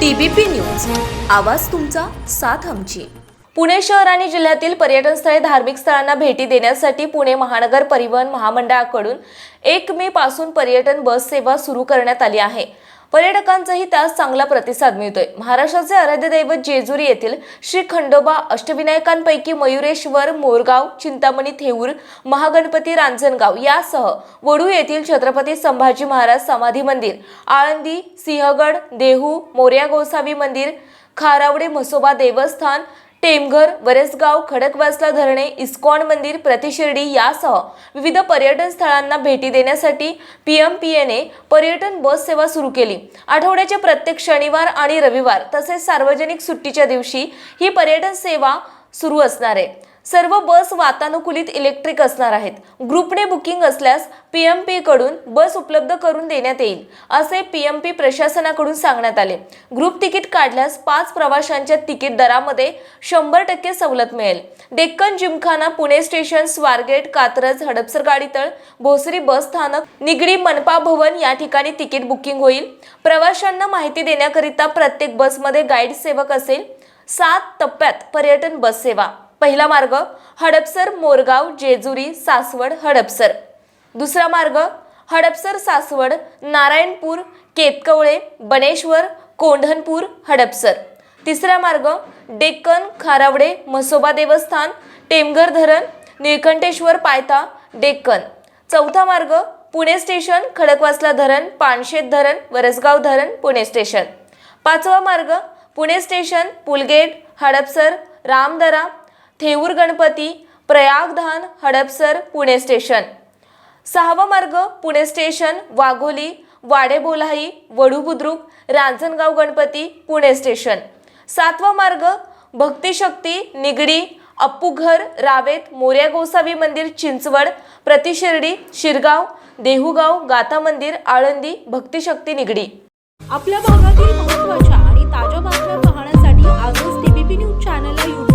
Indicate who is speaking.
Speaker 1: TBP news. आवाज तुमचा साथ आमची. पुणे शहर आणि जिल्ह्यातील पर्यटन स्थळे धार्मिक स्थळांना भेटी देण्यासाठी पुणे महानगर परिवहन महामंडळाकडून एक मे पासून पर्यटन बस सेवा सुरू करण्यात आली आहे. पर्यटकांचाही त्यास चांगला प्रतिसाद मिळतोय. महाराष्ट्राचे आराध्य दैवत जेजुरी येथील श्री खंडोबा अष्टविनायकांपैकी मयुरेश्वर मोरगाव चिंतामणी थेऊर महागणपती रांजणगाव यासह वडू येथील छत्रपती संभाजी महाराज समाधी मंदिर आळंदी सिंहगड देहू मोर्या गोसावी मंदिर खारावडे म्हसोबा देवस्थान टेमघर वरेसगाव खडकवासला धरणे इस्कॉन मंदिर प्रतिशिर्डी यासह विविध पर्यटन स्थळांना भेटी देण्यासाठी पी एम पी एने पर्यटन बस सेवा सुरू केली. आठवड्याचे प्रत्येक शनिवार आणि रविवार तसेच सार्वजनिक सुट्टीच्या दिवशी ही पर्यटन सेवा सुरू असणार आहे. सर्व बस वातानुकूलित इलेक्ट्रिक असणार आहेत. ग्रुपने बुकिंग असल्यास पी एम पीकडून बस उपलब्ध करून देण्यात येईल असे पी एम पी प्रशासनाकडून सांगण्यात आले. ग्रुप तिकीट काढल्यास पाच प्रवाशांच्या तिकीट दरामध्ये शंभर टक्के सवलत मिळेल. डेक्कन जिमखाना पुणे स्टेशन स्वारगेट कात्रज हडपसर गाडीतळ भोसरी बस स्थानक निगडी मनपा भवन या ठिकाणी तिकीट बुकिंग होईल. प्रवाशांना माहिती देण्याकरिता प्रत्येक बसमध्ये गाईड सेवक असेल. सात टप्प्यात पर्यटन बस सेवा. पहिला मार्ग हडपसर मोरगाव जेजुरी सासवड हडपसर. दुसरा मार्ग हडपसर सासवड नारायणपूर केतकवळे बनेश्वर कोंढणपूर हडपसर. तिसरा मार्ग डेक्कन खारावडे म्हसोबा देवस्थान टेमघर धरण निळकंठेश्वर पायथा डेक्कन. चौथा मार्ग पुणे स्टेशन खडकवासला धरण पानशेत धरण वरसगाव धरण पुणे स्टेशन. पाचवा मार्ग पुणे स्टेशन पुलगेट हडपसर रामदरा थेऊर गणपती प्रयागधान हडपसर पुणे स्टेशन. सहावा मार्ग पुणे स्टेशन वाघोली वाडेबोलाई वडू बुद्रुक रांजणगाव गणपती पुणे स्टेशन. सातवा मार्ग भक्तिशक्ती निगडी अप्पूघर रावेत मोर्या गोसावी मंदिर चिंचवड प्रतिशिर्डी शिरगाव देहूगाव गाता मंदिर आळंदी भक्तिशक्ती निगडी.
Speaker 2: आपल्या भागातील महत्त्वाच्या आणि ताज्या बातम्या पाहण्यासाठी आजच टीबीपी न्यूज चॅनलला